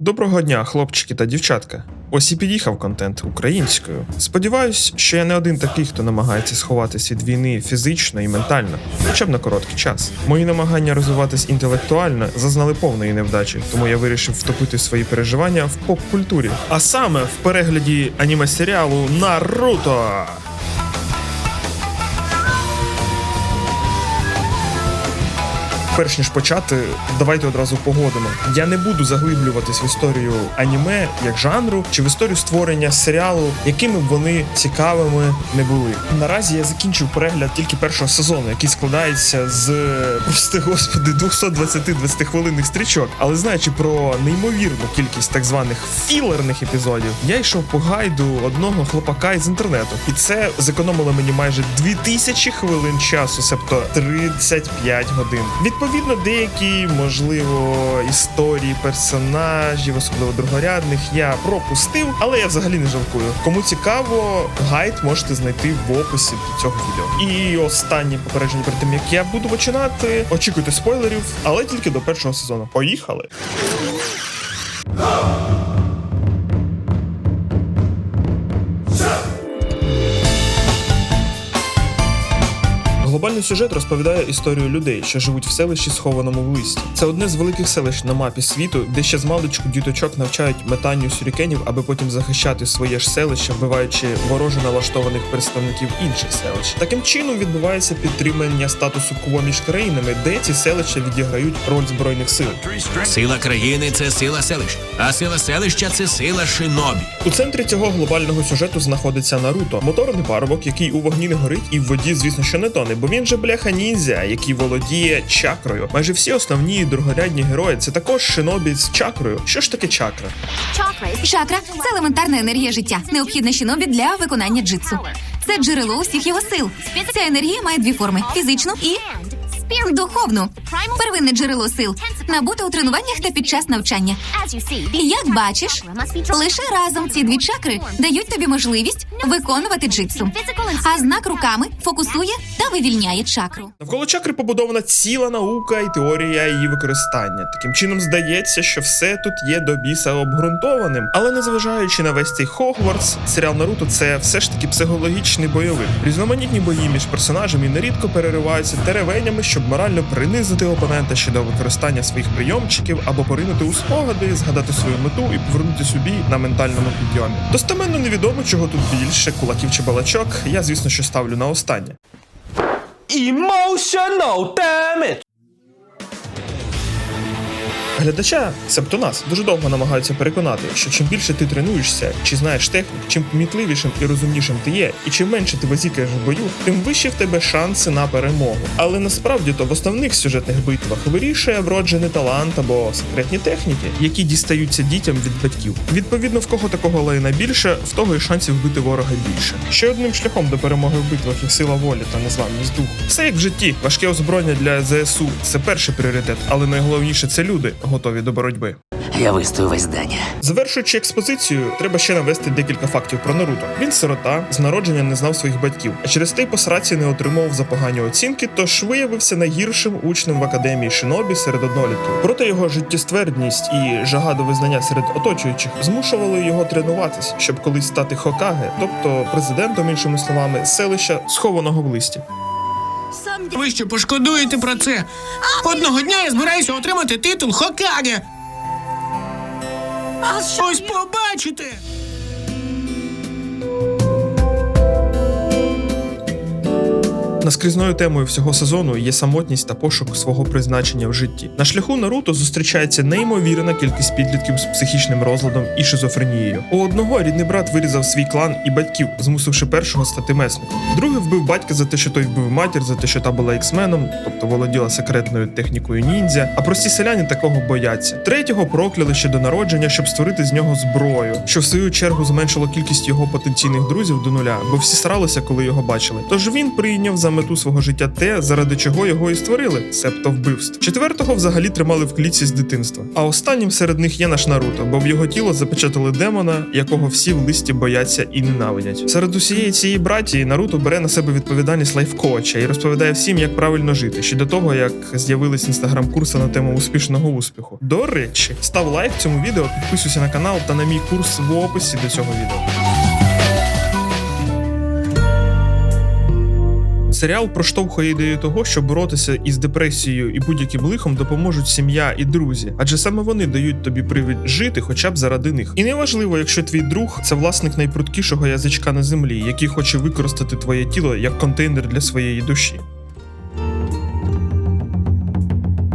Доброго дня, хлопчики та дівчатка. Ось і під'їхав контент українською. Сподіваюсь, що я не один такий, хто намагається сховатись від війни фізично і ментально, хоча б на короткий час. Мої намагання розвиватись інтелектуально зазнали повної невдачі, тому я вирішив втопити свої переживання в поп-культурі, а саме в перегляді аніме серіалу Наруто. Перш ніж почати, давайте одразу погодимо. Я не буду заглиблюватись в історію аніме як жанру чи в історію створення серіалу, якими б вони цікавими не були. Наразі я закінчив перегляд тільки першого сезону, який складається з прости господи 220 20 хвилинних стрічок. Але знаючи про неймовірну кількість так званих філерних епізодів, я йшов по гайду одного хлопака із інтернету, і це зекономило мені майже 2000 хвилин часу, себто 35 годин. Відповідно, деякі, можливо, історії персонажів, особливо другорядних, я пропустив, але я взагалі не жалкую. Кому цікаво, гайд можете знайти в описі до цього відео. І останнє попередження перед тим, як я буду починати. Очікуйте спойлерів, але тільки до першого сезону. Поїхали! Глобальний сюжет розповідає історію людей, що живуть в селищі, схованому в листі. Це одне з великих селищ на мапі світу, де ще з маличку діточок навчають метанню сюрікенів, аби потім захищати своє ж селище, вбиваючи вороже налаштованих представників інших селищ. Таким чином відбувається підтримання статусу кво між країнами, де ці селища відіграють роль збройних сил. Сила країни це сила селища, а сила селища це сила шинобі. У центрі цього глобального сюжету знаходиться Наруто, моторний парубок, який у вогні не горить і в воді, звісно, що не тоне, бо він же бляха ніндзя, який володіє чакрою. Майже всі основні другорядні герої це також шинобі з чакрою. Що ж таке чакра? Чакра це елементарна енергія життя, необхідна шинобі для виконання джитсу. Це джерело усіх його сил. Ця енергія має дві форми: фізичну і духовну. Первинне джерело сил набуте у тренуваннях та під час навчання. І як бачиш, лише разом ці дві чакри дають тобі можливість виконувати джитсу. А знак руками фокусує та вивільняє чакру. Навколо чакри побудована ціла наука і теорія її використання. Таким чином здається, що все тут є до біса обґрунтованим. Але незважаючи на весь цей Хогвартс, серіал Наруто це все ж таки психологічний бойовик. Різноманітні бої між персонажами нерідко перериваються теревенями, щоб морально принизити опонента ще до використання своїх прийомчиків або поринути у спогади, згадати свою мету і повернути собі на ментальному підйомі. Достеменно невідомо, чого тут більше кулаків чи балачок. Я, звісно, що ставлю на останнє. Emotional damage. Глядача, себто нас, дуже довго намагаються переконати, що чим більше ти тренуєшся чи знаєш технік, чим помітливішим і розумнішим ти є, і чим менше ти базікаєш в бою, тим вищі в тебе шанси на перемогу. Але насправді то в основних сюжетних битвах вирішує вроджений талант або секретні техніки, які дістаються дітям від батьків. Відповідно, в кого такого лайна більше, в того і шансів вбити ворога більше. Ще одним шляхом до перемоги в битвах є сила волі та незламність духу. Все як в житті, важке озброєння для ЗСУ це перший пріоритет, але найголовніше це люди, готові до боротьби. Я вистою весь день. Завершуючи експозицію, треба ще навести декілька фактів про Наруто. Він сирота, з народження не знав своїх батьків, а через те й по сраці не отримував за погані оцінки, тож виявився найгіршим учнем в академії Шинобі серед однолітків. Проте його життєствердність і жага до визнання серед оточуючих змушували його тренуватись, щоб колись стати хокаге, тобто президентом, іншими словами, селища схованого в листі. Ви що пошкодуєте про це? Одного дня я збираюся отримати титул Хокаге. Ось побачите. Наскрізною темою всього сезону є самотність та пошук свого призначення в житті. На шляху Наруто зустрічається неймовірна кількість підлітків з психічним розладом і шизофренією. У одного рідний брат вирізав свій клан і батьків, змусивши першого стати месником. Другий вбив батька за те, що той вбив матір, за те, що та була іксменом, тобто володіла секретною технікою ніндзя. А прості селяни такого бояться. Третього прокляли ще до народження, щоб створити з нього зброю, що в свою чергу зменшило кількість його потенційних друзів до нуля, бо всі старалися, коли його бачили. Тож він прийняв за мету свого життя те, заради чого його і створили, себто вбивств. Четвертого взагалі тримали в клітці з дитинства. А останнім серед них є наш Наруто, бо в його тіло запечатали демона, якого всі в листі бояться і ненавидять. Серед усієї цієї братії Наруто бере на себе відповідальність лайфкоуча і розповідає всім, як правильно жити, ще до того, як з'явились інстаграм-курси на тему успішного успіху. До речі, став лайк цьому відео, підписуйся на канал та на мій курс в описі до цього відео. Серіал проштовхує ідею того, що боротися із депресією і будь-яким лихом допоможуть сім'я і друзі, адже саме вони дають тобі привід жити, хоча б заради них. І неважливо, якщо твій друг це власник найпруткішого язичка на землі, який хоче використати твоє тіло як контейнер для своєї душі.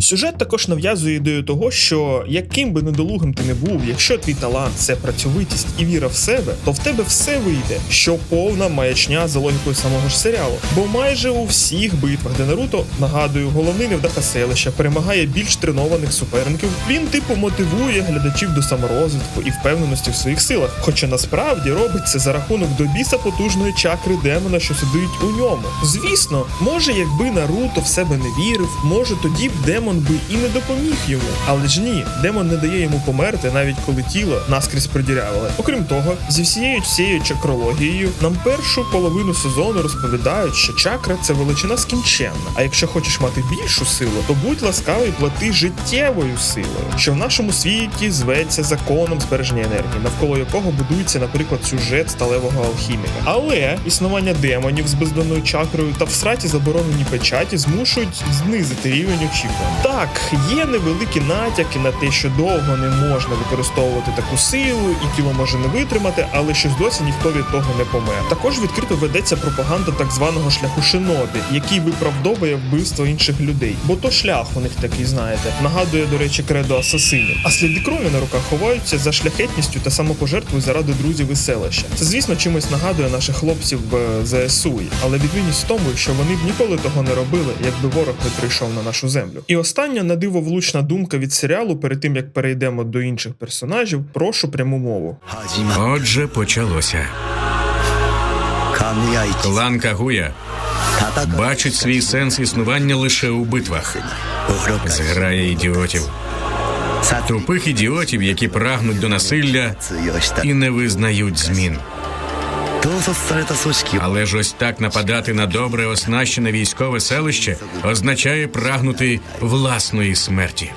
Сюжет також нав'язує ідею того, що яким би недолугим ти не був, якщо твій талант це працьовитість і віра в себе, то в тебе все вийде, що повна маячня за логікою самого ж серіалу. Бо майже у всіх битвах, де Наруто, нагадую, головний невдаха селища перемагає більш тренованих суперників. Він типу мотивує глядачів до саморозвитку і впевненості в своїх силах. Хоча насправді робить це за рахунок до біса потужної чакри демона, що сидить у ньому. Звісно, може, якби Наруто в себе не вірив, може тоді б демон би і не допоміг йому. Але ж ні, демон не дає йому померти, навіть коли тіло наскрізь придірявили. Окрім того, зі всією цією чакрологією нам першу половину сезону розповідають, що чакра це величина скінченна. А якщо хочеш мати більшу силу, то будь ласкавий плати життєвою силою, що в нашому світі зветься законом збереження енергії, навколо якого будується, наприклад, сюжет сталевого алхіміка. Але існування демонів з бездонною чакрою та в сраті заборонені печаті змушують знизити рівень очікувань. Так, є невеликі натяки на те, що довго не можна використовувати таку силу, і тіло може не витримати, але щось досі ніхто від того не помер. Також відкрито ведеться пропаганда так званого шляху шинобі, який виправдовує вбивство інших людей. Бо то шлях у них такий, знаєте, нагадує, до речі, кредо асасинів. А сліди крові на руках ховаються за шляхетністю та самопожертвою заради друзів і селища. Це, звісно, чимось нагадує наших хлопців в ЗСУ, але відмінність в тому, що вони б ніколи того не робили, якби ворог не прийшов на нашу землю. І остання на диво влучна думка від серіалу, перед тим як перейдемо до інших персонажів, прошу пряму мову. Отже, почалося. Лан Кагуя бачить свій сенс існування лише у битвах. Зграє ідіотів. Тупих ідіотів, які прагнуть до насилля і не визнають змін. Але ж ось так нападати на добре оснащене військове селище означає прагнути власної смерті.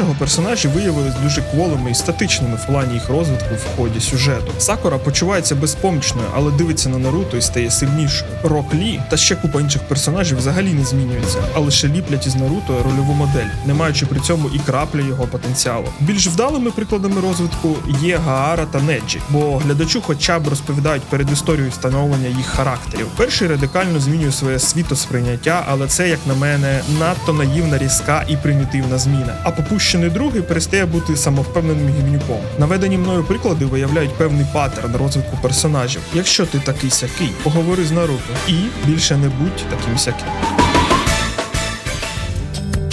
Здебільшого персонажі виявились дуже кволими і статичними в плані їх розвитку в ході сюжету. Сакура почувається безпомічною, але дивиться на Наруто і стає сильнішою. Рок Лі та ще купа інших персонажів взагалі не змінюється, а лише ліплять із Наруто рольову модель, не маючи при цьому і краплі його потенціалу. Більш вдалими прикладами розвитку є Гаара та Неджі, бо глядачу хоча б розповідають перед історією встановлення їх характерів. Перший радикально змінює своє світосприйняття, але це, як на мене, надто наївна, різка і примітивна зміна. А попущений другий перестає бути самовпевненим гівнюком. Наведені мною приклади виявляють певний паттерн розвитку персонажів. Якщо ти такий сякий, поговори з Наруто і більше не будь таким сяким.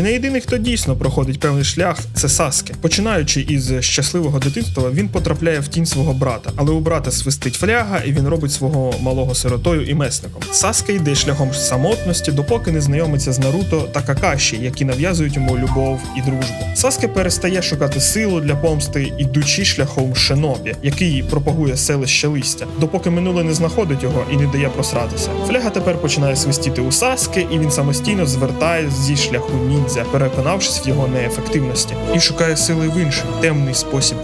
Чи не єдиний, хто дійсно проходить певний шлях, це Саске. Починаючи із щасливого дитинства, він потрапляє в тінь свого брата, але у брата свистить фляга, і він робить свого малого сиротою і месником. Саске йде шляхом самотності, допоки не знайомиться з Наруто та Какаші, які нав'язують йому любов і дружбу. Саске перестає шукати силу для помсти, ідучи шляхом шинобі, який пропагує селище листя, допоки минуле не знаходить його і не дає просратися. Фляга тепер починає свистіти у Саске, і він самостійно звертає зі шляху ніндзя, переконавшись в його неефективності, і шукає сили в інший темний спосіб.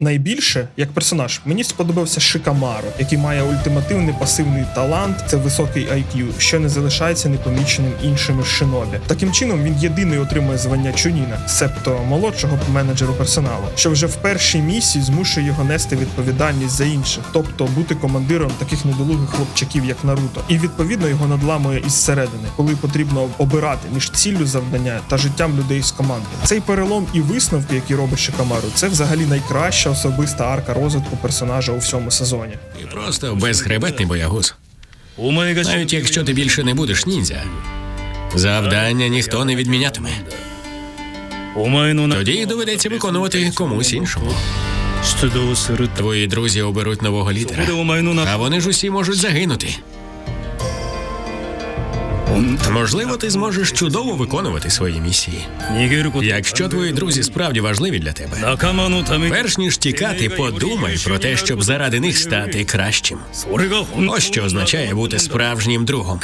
Найбільше, як персонаж, мені сподобався Шикамару, який має ультимативний пасивний талант, це високий IQ, що не залишається непоміченим іншими шинобі. Таким чином він єдиний отримує звання Чуніна, себто молодшого менеджеру персоналу, що вже в першій місії змушує його нести відповідальність за інших, тобто бути командиром таких недолугих хлопчаків, як Наруто, і відповідно його надламує із середини, коли потрібно обирати між ціллю завдання та життям людей з команди. Цей перелом і висновки, які робить Шикамару, це взагалі найкраща особиста арка розвитку персонажа у всьому сезоні. Ти просто безхребетний боягуз. Навіть якщо ти більше не будеш ніндзя, завдання ніхто не відмінятиме. Тоді їх доведеться виконувати комусь іншому. Твої друзі оберуть нового лідера, а вони ж усі можуть загинути. Можливо, ти зможеш чудово виконувати свої місії. Якщо твої друзі справді важливі для тебе, перш ніж тікати, подумай про те, щоб заради них стати кращим. Ось що означає бути справжнім другом.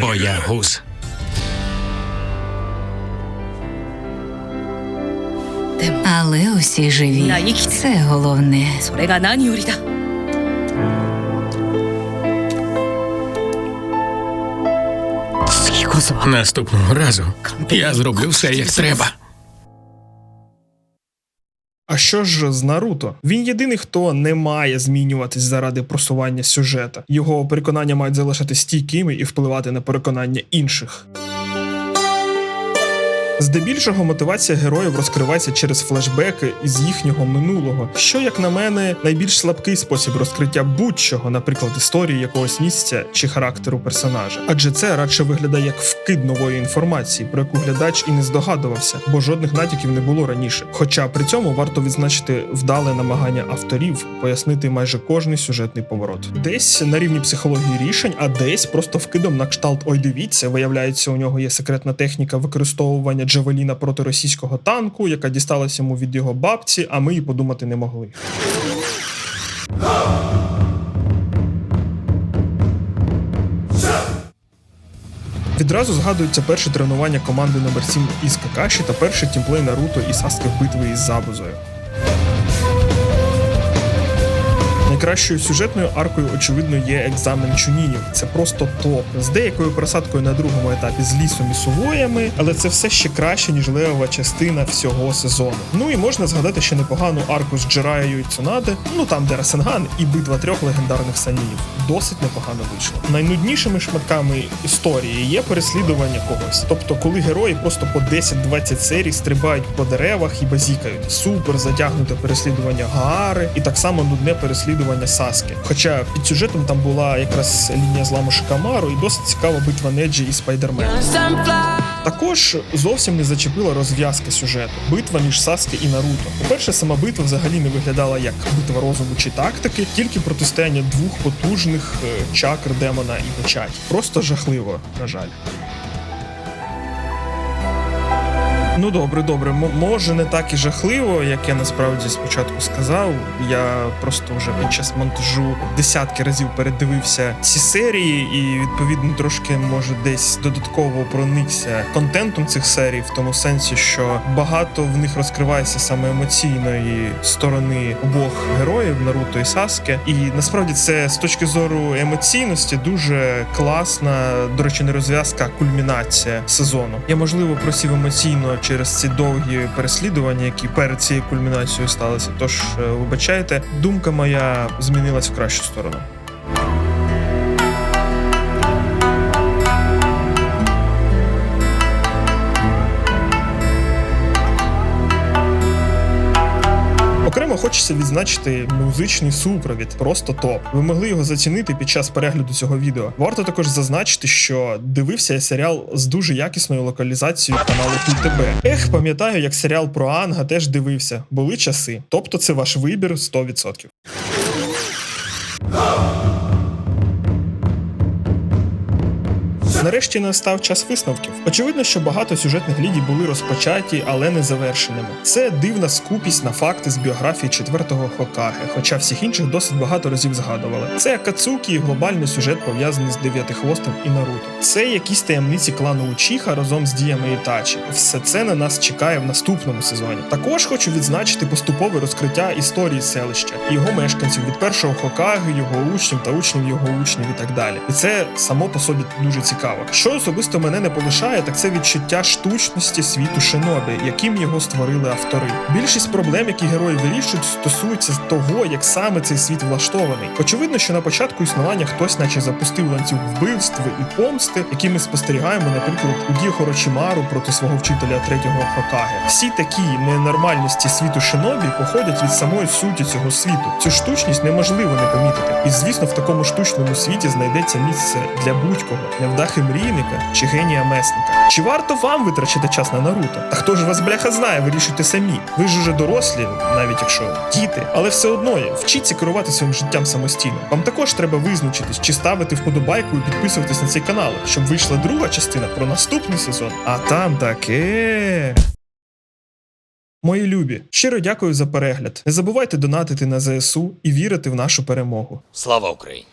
Бо я гус. Але усі живі. Це головне. Наступного разу я зроблю все як треба. А що ж з Наруто? Він єдиний, хто не має змінюватись заради просування сюжета. Його переконання мають залишатись стійкими і впливати на переконання інших. Здебільшого мотивація героїв розкривається через флешбеки із їхнього минулого, що, як на мене, найбільш слабкий спосіб розкриття будь-чого, наприклад, історії якогось місця чи характеру персонажа. Адже це радше виглядає як вкид нової інформації, про яку глядач і не здогадувався, бо жодних натяків не було раніше. Хоча при цьому варто відзначити вдале намагання авторів пояснити майже кожний сюжетний поворот. Десь на рівні психології рішень, а десь просто вкидом на кшталт Ой, дивіться, виявляється, у нього є секретна техніка використовування Джавеліна проти російського танку, яка дісталася йому від його бабці, а ми і подумати не могли. Відразу згадується перше тренування команди номер 7 із Какаші та перший тімплей Наруто і Саски битви із Забузою. Найкращою сюжетною аркою, очевидно, є екзамен чунінів. Це просто топ. З деякою просадкою на другому етапі з лісом і сувоями, але це все ще краще, ніж левова частина всього сезону. Ну і можна згадати ще непогану арку з Джираєю і Цунаде, ну там де Расенган і битва трьох легендарних санінів. Досить непогано вийшло. Найнуднішими шматками історії є переслідування когось. Тобто, коли герої просто по 10-20 серій стрибають по деревах і базікають. Супер затягнуте переслідування Гаари і так само нудне переслідування Саски. Хоча під сюжетом там була якраз лінія зламу Шикамару і досить цікава битва Неджі і Спайдермена. Також зовсім не зачепила розв'язки сюжету. Битва між Саске і Наруто. По-перше, сама битва взагалі не виглядала як битва розуму чи тактики, тільки протистояння двох потужних е, чакр демона і печаті. Просто жахливо, на жаль. Ну добре, добре. М- може не так і жахливо, як я насправді спочатку сказав. Я просто вже під час монтажу десятки разів передивився ці серії, і відповідно трошки може десь додатково проникся контентом цих серій, в тому сенсі, що багато в них розкривається саме емоційної сторони обох героїв Наруто і Саске. І насправді це з точки зору емоційності дуже класна, до речі, не розв'язка, а кульмінація сезону. Я можливо просів емоційно через ці довгі переслідування, які перед цією кульмінацією сталися. Тож, е, вибачайте, думка моя змінилась в кращу сторону. Окремо хочеться відзначити музичний супровід, просто топ. Ви могли його зацінити під час перегляду цього відео. Варто також зазначити, що дивився я серіал з дуже якісною локалізацією каналу КультТБ. Ех, пам'ятаю, як серіал про Анга теж дивився. Були часи. Тобто це ваш вибір 100%. Нарешті настав час висновків. Очевидно, що багато сюжетних ліній були розпочаті, але не завершеними. Це дивна скупість на факти з біографії четвертого Хокаге, хоча всіх інших досить багато разів згадували. Це Акацукі і глобальний сюжет пов'язаний з дев'ятихвостом і Наруто. Це якісь таємниці клану Учіха разом з діями Ітачі. Все це на нас чекає в наступному сезоні. Також хочу відзначити поступове розкриття історії селища його мешканців від першого Хокаги, його учнів та учнів його учнів і так далі. І це само по собі дуже цікаво. Що особисто мене не полишає, так це відчуття штучності світу Шинобі, яким його створили автори. Більшість проблем, які герої вирішують, стосуються того, як саме цей світ влаштований. Очевидно, що на початку існування хтось, наче запустив ланцюг вбивств і помсти, які ми спостерігаємо, наприклад, у дії Хорочимару проти свого вчителя третього Хокаге. Всі такі ненормальності світу Шинобі походять від самої суті цього світу. Цю штучність неможливо не помітити. І звісно, в такому штучному світі знайдеться місце для будь-кого. Невдахи вибрати мрійника чи генія месника? Чи варто вам витрачати час на Наруто? Та хто ж вас бляха знає, вирішуйте самі. Ви ж уже дорослі, навіть якщо діти, але все одно. Вчіться керувати своїм життям самостійно. Вам також треба визначитись, чи ставити вподобайку і підписуватись на цей канал, щоб вийшла друга частина про наступний сезон. А там таке. Мої любі, щиро дякую за перегляд. Не забувайте донатити на ЗСУ і вірити в нашу перемогу. Слава Україні!